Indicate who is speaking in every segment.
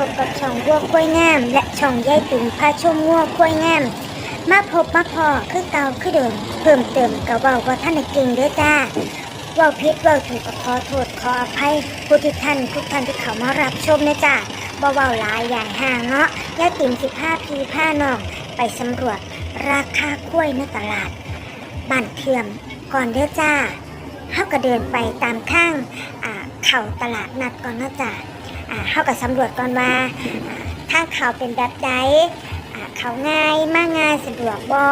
Speaker 1: วัวกล้วยงาม และช่องยายติ๋มพาชมวัวกล้วยงาม มาพบมาพอคือเก่าคือเดิมเพิ่มเติมกับเบาว่าท่านเก่งเด้อจ้าว่าพิษว่าถูกก็ขอโทษขออภัยผู้ที่ท่านทุกท่านที่เขามารับชมนะจ้าบ่เบาหลายอย่างห่างเนาะยายติ๋มสิบห้าพีผ้านองไปสำรวจราคากล้วยในตลาดบ้านเทียมก่อนเด้อจ้าเขาก็เดินไปตามข้างเข่าตลาดนัดก่อนนะจ้า เขาก็สำรวจก่อนว่าอ่าทางเขาเป็นแบบใดเขาง่ายมากง่ายสะดวกบ่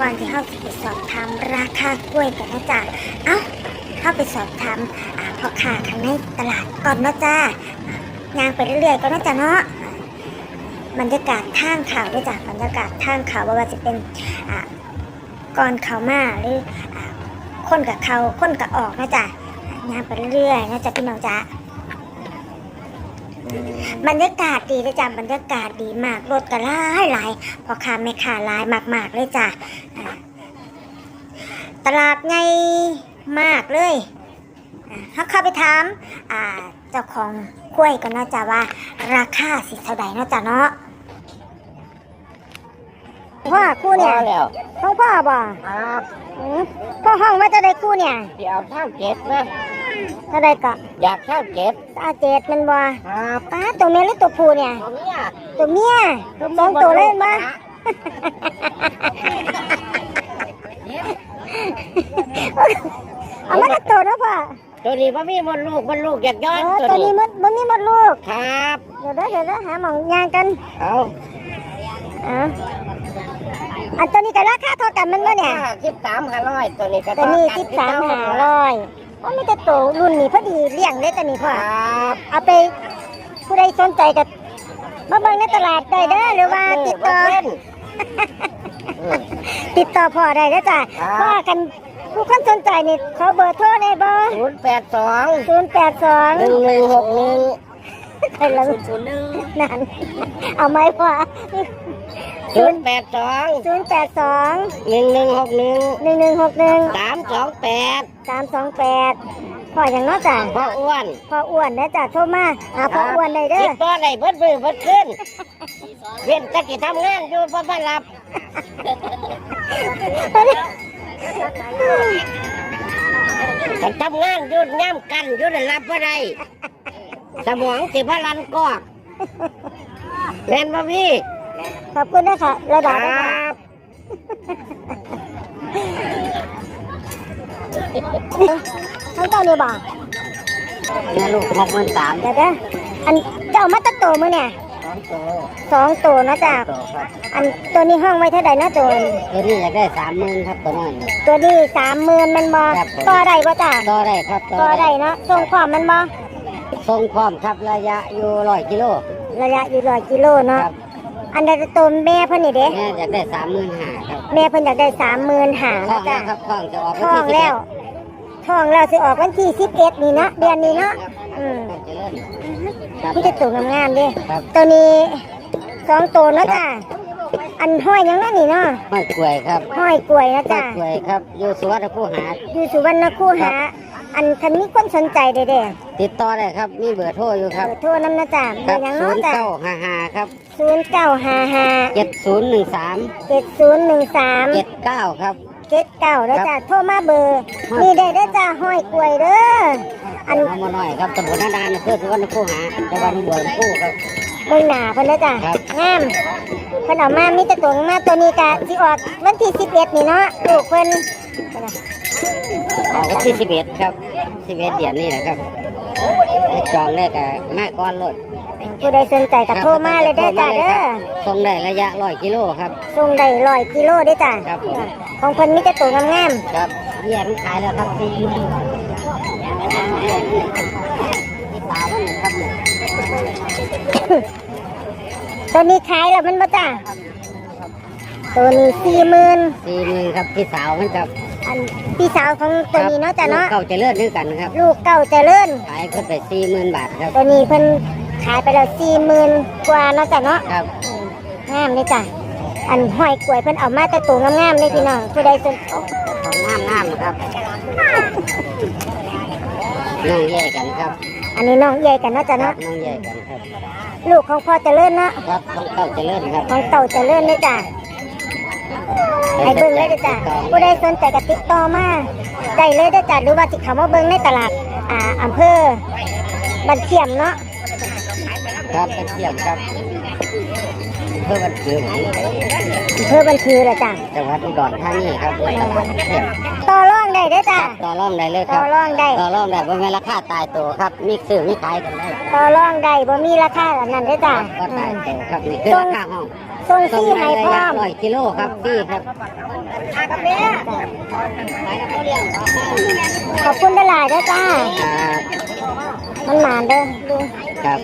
Speaker 1: ก่อนที่เขาจะไปสอบถามราคากล้วยกันนะจ๊ะเอ้าเข้าไปสอบถามอ่าพ่อค้าข้างในตลาดก่อนเนาะจ้าอ่างานไปเรื่อยๆก็นาะจ๊ะเนาะบรรยากาศทางเขาด้วยจ้ะบรรยากาศทางเขาว่าจะเป็นก่อนเขามาหรืออคนกับเขาคนกับออกนะจ๊ะงานไปเรื่อยๆนะจ๊ะพี่น้องจ๊ะ บรรยากาศดีเลยจ้ะบรรยากาศดีมากรถก็หลายหลายพอค้าไม่ขาหลายมาก ๆ เลยจ้ะอ่าตลาดไงมากเลยอ่าถ้าเข้าไปถามอ่าเจ้าของกล้วยก็น่าจะว่าราคาสิเท่าใดเนาะจ้ะเนาะพ่อคู่เนี่ย
Speaker 2: พอแล้ว
Speaker 1: พ่อพ่อบ่
Speaker 2: ครับ
Speaker 1: อืมพ่อห้องว่าจะได้คู่เนี่ย
Speaker 2: เดี๋ยวเท่าเจ็ดนะ
Speaker 1: เท่าใดก็
Speaker 2: อยากเท่าเจ็ด
Speaker 1: ตาเจ็ดแมันบ่
Speaker 2: ครับ
Speaker 1: ป้าตัวเมียหรือตัวผู้เนี่ย
Speaker 2: ตรงเนี้ย
Speaker 1: ตัวเมียสองตัวเลยมาเอามาตักตัวนะพ่อ
Speaker 2: ตัวนี้พ่อมีมดลูกมดลูกอยากย้อ
Speaker 1: เอนอ
Speaker 2: ตัว
Speaker 1: ตัวนี้
Speaker 2: นี้
Speaker 1: มันมันมีหมดลูก
Speaker 2: ครับ
Speaker 1: เดี๋ยวเด้อเดี๋ยวเด้อหาหมองยางกัน
Speaker 2: เอา
Speaker 1: อะอันตัวนี้ก็ราคาเท่ากันมันบ่เนี่ย
Speaker 2: สิบสามห้าร้อยตัวนี้ก็
Speaker 1: ตัวนี้
Speaker 2: เท่
Speaker 1: สิบ
Speaker 2: กั
Speaker 1: สาม
Speaker 2: ที่
Speaker 1: ห้า
Speaker 2: เท่
Speaker 1: ร้อย โอ้มีแต่ตัวรุ่นนี้พอดีเลี้ยงได้ตัวนี้
Speaker 2: ค
Speaker 1: พ่อ
Speaker 2: รับ
Speaker 1: เอาไปผู้ใดสนใจกับมาเบิ่งในตลาดได้เด้อหรือว่าติดต่อ
Speaker 2: เล่นเออ
Speaker 1: ติดต่อพ่อได้แล้วจ้ะ
Speaker 2: ครับ
Speaker 1: พ่อกันผู้คนสนใจนี่ขอเบอร์โทรได้บ่
Speaker 2: ศูนย์แปดสอง
Speaker 1: ศูนย์แปดสอง
Speaker 2: หนึ่งหนึ่งหกหนึ่ง
Speaker 1: ใครละ
Speaker 2: ศูนย์หนึ่ง
Speaker 1: นั่น เอาไหมพ่อ
Speaker 2: ศูนย์แปดสอง
Speaker 1: ศูนย์แปดสอง
Speaker 2: หนึ่งหนึ่งหกหนึ่ง
Speaker 1: หนึ่งหนึ่งหกหนึ่ง
Speaker 2: สามสองแปด
Speaker 1: สามสองแปดพ่ออย่างเน้อจ้ะ
Speaker 2: พ่ออ้วน
Speaker 1: พ่ออ้วนนะจ้ะโทรมาหาพ่ออ้วนได้เด้
Speaker 2: ติ
Speaker 1: อ
Speaker 2: ดต่อได้เบิดมือเบิดขึ้น เวียนตะกี้ทำงานอยู่พ่อมารับฉันทำงานอยู่ย่ำกันอยู่ได้รับอะไร สมองสิพลันกอกเล่นบ่พี่
Speaker 1: ขอบคุณนะคะระ
Speaker 2: ค
Speaker 1: ดั
Speaker 2: ร
Speaker 1: บนะัคะ
Speaker 2: บ
Speaker 1: ทั้งเจ้านี่บ่
Speaker 2: แม่ลูกหกหมื่นสาม
Speaker 1: เดี๋ยวเด้ออันเจ้ามาตะโตมือเนี่ย
Speaker 2: สองตัว
Speaker 1: สองตัวเนาะจ้ะ
Speaker 2: ตัวครับ
Speaker 1: อันตัวนี้ห้องไว้เท่าใดเนาะตัวนี้
Speaker 2: ตัวนี้อยากได้สามหมื่นครับตัวน้อยนี่
Speaker 1: ตัวนี้สามหมื่นมันบ่
Speaker 2: ครับผม
Speaker 1: ต่อได้บ่จ้ะ
Speaker 2: ต่อได้ครับ
Speaker 1: ต่อได้เนาะส่งความมันบ่
Speaker 2: ทรงพร้อมครับระยะอยู่ร้อยกิโล
Speaker 1: ระยะอยู่ร้อยกิโลเนาะ
Speaker 2: ครับ
Speaker 1: อันใดตัวแม่เพิ่นนี่เด้
Speaker 2: แม่อยากได้สามหมื่นห้าครับ
Speaker 1: แม่เพิ่นอยากได้สามหมื่นหา
Speaker 2: ท้อ
Speaker 1: เนาะ
Speaker 2: ง
Speaker 1: จ้ะ
Speaker 2: แล้วครับท้องจะออก
Speaker 1: ท้องแล้วท้องแล้วสิออกวันที่สิบเอ็ดนี่เนาะเดือนนี้เนาะ อืม
Speaker 2: จะเล่นครับ
Speaker 1: นี่จะตัวงามๆเด้
Speaker 2: ครับ
Speaker 1: ตัวนี้สองตัวเนาะจ้ะ อันห้อยหยังนั่นนี่เนาะ
Speaker 2: ไม่กล้วยครับ
Speaker 1: ห้อยกล้วยนะ
Speaker 2: ไม่
Speaker 1: จ้ะ
Speaker 2: กล้วยครับอยู่สวนผู้หา
Speaker 1: อยู่สุวรรณคูหา อันคันนี้คนสนใจเด้เด้
Speaker 2: ติดต่อได้ครับ มีเบอร์โทรอยู่ครับ
Speaker 1: เบอร์โทรน้ำนะจ้ะเบ
Speaker 2: ค
Speaker 1: อ
Speaker 2: รับ
Speaker 1: ร์หยัง
Speaker 2: ศู
Speaker 1: เนาะ
Speaker 2: นย์
Speaker 1: จ้ะ
Speaker 2: เก้าห้าห้าครับ
Speaker 1: ศูนย์เก้าห้าห้า
Speaker 2: เจ็ดศูนย์หนึ่งสาม
Speaker 1: เจ็ดศูนย์หนึ่งสาม
Speaker 2: เจ็ดเก้าครับ
Speaker 1: เจ็ดเก้าแล้วจ้ะโทรมาเบอร์
Speaker 2: ครับ
Speaker 1: นี่ได้ได้อจ้ะห้อยกล้วยเด้ออัน
Speaker 2: เอามาหน่อยครับตำบลนาดานอำเพื่อสวนผู้หาจังหวัดหนองบัวลำพูครับ
Speaker 1: เบิ่งหน้าเพิ่นเด้อจ้ะ
Speaker 2: ครับ
Speaker 1: งามเพิ่นเอามามีแต่ตัวมาตัวนี้กะสิออกวันที่สิบเอ็ดนี่เนาะลูกเพิ่น
Speaker 2: เอาวันที่สิบเอ็ดครับสิบเอ็ดเดือนนี่แหละครับจองได้กับมากก้อนรถ
Speaker 1: ผู้ใดสนใจก็โทรมาเลยเด้อจ้ะเด้อ
Speaker 2: ส่งได้ระยะร้อยกิโลครับ
Speaker 1: ส่งได้ร้อยกิโลเด้อจ้ะ
Speaker 2: ครับผม
Speaker 1: ของเพิ่นมีแต่ตัวงาม
Speaker 2: ครับเยี่ยมขายแล้วครับสี่หมื่นที่ตามันครับเนี่ย
Speaker 1: ๆตัวนี้ขายแล้วมันบ่จ้ะตัวนี้สี่หมื่น
Speaker 2: สี่หมื่นครับพี่สาวมันครับ
Speaker 1: อันพี่สาวของตัวนี้เนาะจ้ะเนาะ
Speaker 2: ลูกเก่าจะเลื่อนด้วยกันครับ
Speaker 1: ลูกเก่าเจริญ
Speaker 2: ขายขึ้นไปสี่หมื่นบาทครับ
Speaker 1: ตัวนี้เพิ่นขายไปแล้วสี่หมื่นกว่าเนาะจ้ะเนาะ
Speaker 2: ครับ
Speaker 1: อืมงามเลยจ้ะอันห้อยกล้วยเพิ่นเอามาแต่ตัวงามๆเลยพี่น้องผู้ใดสน
Speaker 2: ของงามงามๆครับน้องแย่กันครับ
Speaker 1: อันนี้น้องใหญ่กันเนาะจ้ะ
Speaker 2: ครั
Speaker 1: เนาะ
Speaker 2: บน้องแย่กันครับ
Speaker 1: ลูกของพ่อเจริญเนาะ
Speaker 2: ครับต้องเต้าเจริญครับ
Speaker 1: ของเต่าเจริญเลยจ้ะ ให้เบิ่งเลยเด้อจ้ะผู้ใดสนใจก็ติดต่อมาได้เลยเด้อจ้ะหรือว่าที่เขามาเบิ่งในตลาดอ่าอำเภอบันเทียมเนาะ
Speaker 2: ครับเป็นเทียมครับเพื่อวันคืน
Speaker 1: อำเภอบันคือละจ้ะ
Speaker 2: จังหวัดอุดรธานีครับเทียม
Speaker 1: ต่อรองได้เด้อจ้ะ
Speaker 2: ต่อรองได้เลยค
Speaker 1: ต่
Speaker 2: รั
Speaker 1: อบรองได้
Speaker 2: ต่อรองได้บนราคาตายตัวครับมีซื้อมีขายกันได้
Speaker 1: ต่อรองได้บ่มีราคาแบบนั้นเด้อจ้ะ
Speaker 2: ก็ตายตัวครับนี่คือราคาห้อง
Speaker 1: ส่งฟรีให้พร้อม
Speaker 2: ร้อยกิโลครับฟรีครับ
Speaker 1: ขอบคุณหลายๆเด้อจ้า
Speaker 2: ครับ
Speaker 1: มันหมานเด้อลุง
Speaker 2: ครับ